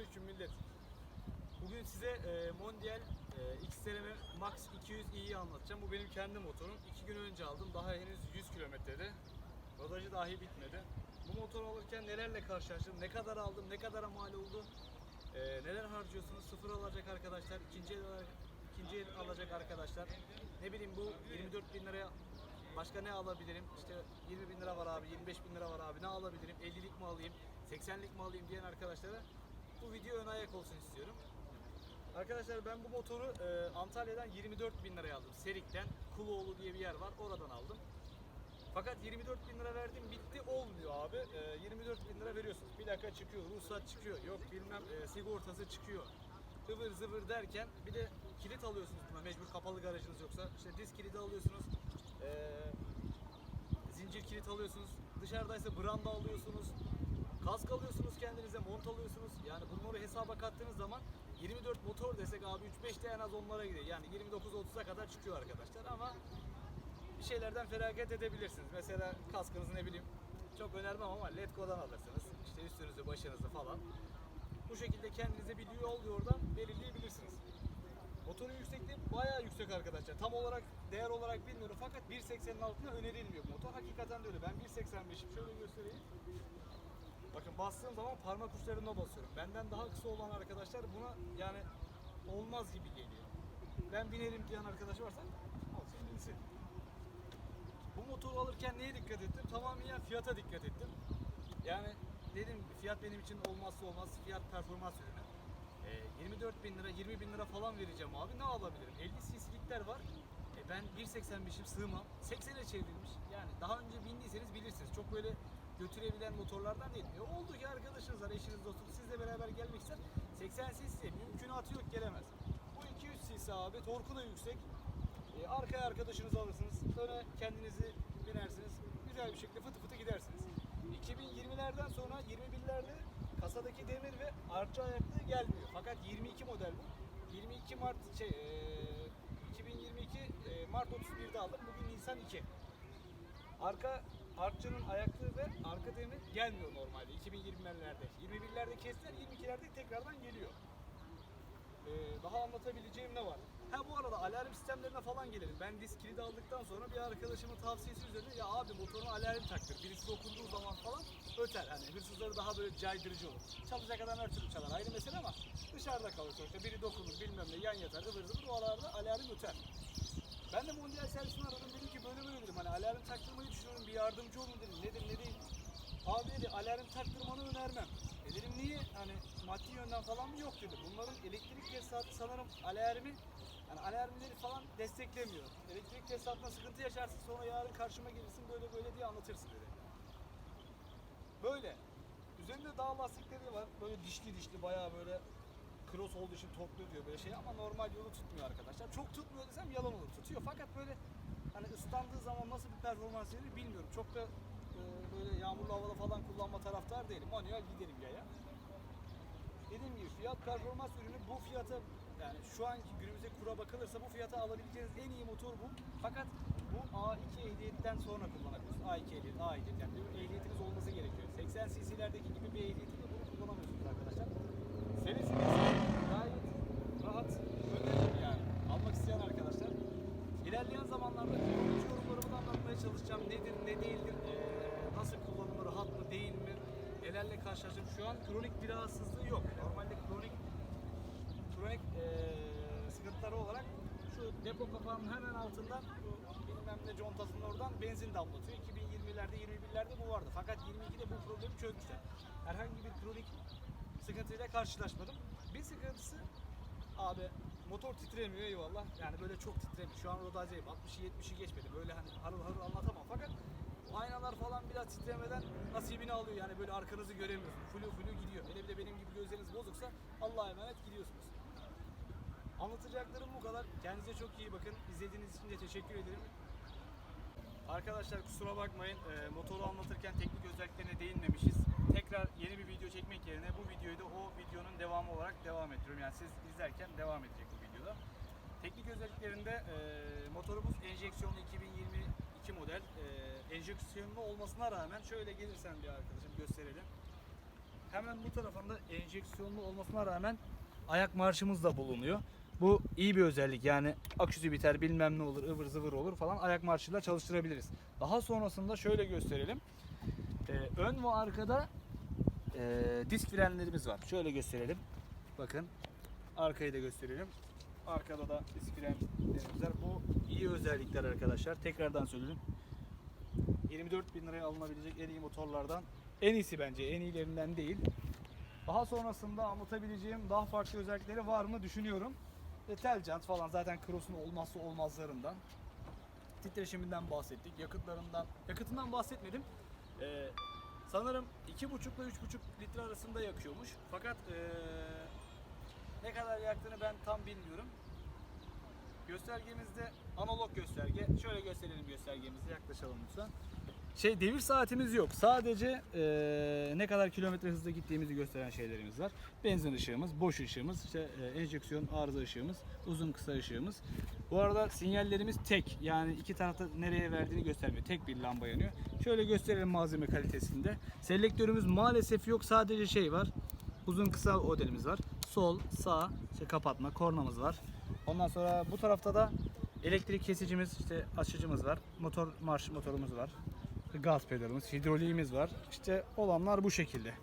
Selamünaleyküm millet. Bugün size e, Mondial e, XTRM Max 200i'yi anlatacağım. Bu benim kendi motorum. 2 gün önce aldım. Daha henüz 100 kilometrede. Rodajı dahi bitmedi. Bu motoru alırken nelerle karşılaştım, ne kadar aldım, ne kadara mal oldu, e, neler harcıyorsunuz, sıfır alacak arkadaşlar, ikinci el, ikinci el alacak arkadaşlar. Ne bileyim bu 24 bin liraya başka ne alabilirim? İşte 20 bin lira var abi, 25 bin lira var abi ne alabilirim? 50'lik mi alayım, 80'lik mi alayım diyen arkadaşlara bu video ön ayak olsun istiyorum. Arkadaşlar ben bu motoru e, Antalya'dan 24 bin liraya aldım. Serik'ten Kuloğlu diye bir yer var. Oradan aldım. Fakat 24 bin lira verdim bitti olmuyor abi. E, 24 bin lira veriyorsunuz. Plaka çıkıyor, ruhsat çıkıyor, yok bilmem e, sigortası çıkıyor. Ivır zıvır derken bir de kilit alıyorsunuz buna mecbur kapalı garajınız yoksa. işte disk kilidi alıyorsunuz. E, zincir kilit alıyorsunuz. Dışarıdaysa branda alıyorsunuz. Kask alıyorsunuz kendinize, mont alıyorsunuz. Yani bunları hesaba kattığınız zaman 24 motor desek abi 3-5 de en az onlara gidiyor. Yani 29-30'a kadar çıkıyor arkadaşlar ama bir şeylerden feragat edebilirsiniz. Mesela kaskınızı ne bileyim çok önermem ama Letgo'dan alırsınız. İşte üstünüzü, başınızı falan. Bu şekilde kendinize bir yol yordan belirleyebilirsiniz. Motorun yüksekliği bayağı yüksek arkadaşlar. Tam olarak değer olarak bilmiyorum fakat 1.80'in altına önerilmiyor motor. Hakikaten de öyle. Ben 1.85'im. Şöyle göstereyim. Bakın bastığım zaman parmak uçlarına basıyorum. Benden daha kısa olan arkadaşlar buna yani olmaz gibi geliyor. Ben binerim diyen arkadaşı varsa alsın binsin. Bu motoru alırken neye dikkat ettim? Tamamen fiyata dikkat ettim. Yani dedim fiyat benim için olmazsa olmaz fiyat performans ürünü. Ee, 24 bin lira 20 bin lira falan vereceğim abi ne alabilirim? 50 cc'likler var. E ben 1.85'im sığmam. 80'e çevrilmiş. Yani daha önce bindiyseniz bilirsiniz. Çok böyle götürebilen motorlardan değil. E oldu ki arkadaşınız var, eşiniz dostunuz sizle beraber gelmek ister. 80 cc mümkünatı yok gelemez. Bu 200 cc abi torku da yüksek. E, arkaya arkadaşınızı alırsınız. Öne kendinizi binersiniz. Güzel bir şekilde fıtı fıtı gidersiniz. 2020'lerden sonra 21'lerde kasadaki demir ve artçı ayaklığı gelmiyor. Fakat 22 model bu. 22 Mart şey e, 2022 e, Mart 31'de aldım. Bugün Nisan 2. Arka artçının ayaklığı ve gelmiyor normalde 2020'lerde. 21'lerde kestiler, 22'lerde tekrardan geliyor. Ee, daha anlatabileceğim ne var? Ha bu arada alarm sistemlerine falan gelelim. Ben disk kilidi aldıktan sonra bir arkadaşımın tavsiyesi üzerine ya abi motoruna alarm taktır. Birisi dokunduğu zaman falan öter. Hani hırsızları daha böyle caydırıcı olur. Çalacak adam her türlü çalar ayrı mesele ama dışarıda kalır sonuçta. Biri dokunur bilmem ne yan yatar ıvır zıvır o aralarda alarm öter. Ben de Mondial servisini aradım dedim ki böyle böyle dedim hani alarm taktırmayı düşünüyorum bir yardımcı olun dedim nedir ne değil. Abi dedi alarm taktırmanı önermem. E dedim niye hani maddi yönden falan mı yok dedi. Bunların elektrik tesisatı sanırım alarmi yani alarmleri falan desteklemiyor. Elektrik tesisatına sıkıntı yaşarsın sonra yarın karşıma gelirsin böyle böyle diye anlatırsın dedi. Böyle. Üzerinde dağ lastikleri var. Böyle dişli dişli bayağı böyle cross olduğu için torklu diyor böyle şey ama normal yolu tutmuyor arkadaşlar. Çok tutmuyor desem yalan olur. Tutuyor fakat böyle hani ıslandığı zaman nasıl bir performans verir bilmiyorum. Çok da böyle yağmurlu havada falan kullanma taraftar değilim. Manuel giderim yaya. Dediğim gibi fiyat performans ürünü bu fiyata yani şu anki günümüzdeki kura bakılırsa bu fiyata alabileceğiniz en iyi motor bu. Fakat bu A2 ehliyetten sonra kullanabiliyorsunuz. A2 ehliyet, A ehliyet yani bir ehliyetiniz olması gerekiyor. 80 cc'lerdeki gibi bir ehliyetle bunu kullanamıyorsunuz arkadaşlar. Seri süresi gayet rahat öneririm yani. Almak isteyen arkadaşlar. İlerleyen zamanlarda kullanıcı yorumlarımı da anlatmaya çalışacağım. Nedir, ne değildir, ee, nasıl kullanımı, rahat mı, değil mi, nelerle karşılaştım. Şu an kronik bir rahatsızlığı yok. Normalde kronik kronik ee, sıkıntıları olarak şu depo kapağının hemen altından bu bilmem ne contasının oradan benzin damlatıyor. 2020'lerde 21'lerde bu vardı. Fakat 22'de bu problemi çözmüşler. Herhangi bir kronik sıkıntıyla karşılaşmadım. Bir sıkıntısı abi motor titremiyor eyvallah. Yani böyle çok titremiyor. Şu an rodajdayım. 60'ı 70'i geçmedi. Böyle hani harıl harıl anlatamam. Fakat aynalar falan biraz titremeden nasibini alıyor. Yani böyle arkanızı göremiyorsun. Flu flu gidiyor. Hele bir de benim gibi gözleriniz bozuksa Allah'a emanet gidiyorsunuz. Anlatacaklarım bu kadar. Kendinize çok iyi bakın. İzlediğiniz için de teşekkür ederim. Arkadaşlar kusura bakmayın e, motoru anlatırken teknik özelliklerine değinmemişiz. Tekrar yeni bir video çekmek yerine bu videoyu da o videonun devamı olarak devam ettiriyorum. Yani siz izlerken devam edecek bu videoda. Teknik özelliklerinde e, motorumuz enjeksiyonlu 2022 model. E, enjeksiyonlu olmasına rağmen şöyle gelirsen bir arkadaşım gösterelim. hemen bu tarafında enjeksiyonlu olmasına rağmen ayak marşımız da bulunuyor. Bu iyi bir özellik yani aküsü biter bilmem ne olur ıvır zıvır olur falan ayak marşıyla çalıştırabiliriz. Daha sonrasında şöyle gösterelim. Ee, ön ve arkada e, disk frenlerimiz var. Şöyle gösterelim. Bakın arkayı da gösterelim. Arkada da disk frenlerimiz var. Bu iyi özellikler arkadaşlar. Tekrardan söyleyelim. 24 bin liraya alınabilecek en iyi motorlardan en iyisi bence en iyilerinden değil. Daha sonrasında anlatabileceğim daha farklı özellikleri var mı düşünüyorum. Tel jant falan zaten Cross'un olmazsa olmazlarından. Titreşiminden bahsettik, yakıtlarından, yakıtından bahsetmedim. Ee, sanırım 2,5 ile 3,5 litre arasında yakıyormuş. Fakat ee, ne kadar yaktığını ben tam bilmiyorum. Göstergemizde analog gösterge. Şöyle gösterelim göstergemizi. Yaklaşalım lütfen. Şey devir saatimiz yok. Sadece eee, ne kadar kilometre hızla gittiğimizi gösteren şeylerimiz var. Benzin ışığımız, boş ışığımız, işte eee, enjeksiyon arıza ışığımız, uzun kısa ışığımız. Bu arada sinyallerimiz tek. Yani iki tarafta nereye verdiğini göstermiyor. Tek bir lamba yanıyor. Şöyle gösterelim malzeme kalitesinde. Selektörümüz maalesef yok. Sadece şey var. Uzun kısa modelimiz var. Sol, sağ, işte kapatma, kornamız var. Ondan sonra bu tarafta da elektrik kesicimiz, işte açıcımız var. Motor marş motorumuz var. Gaz pedalımız, hidroliğimiz var. İşte olanlar bu şekilde.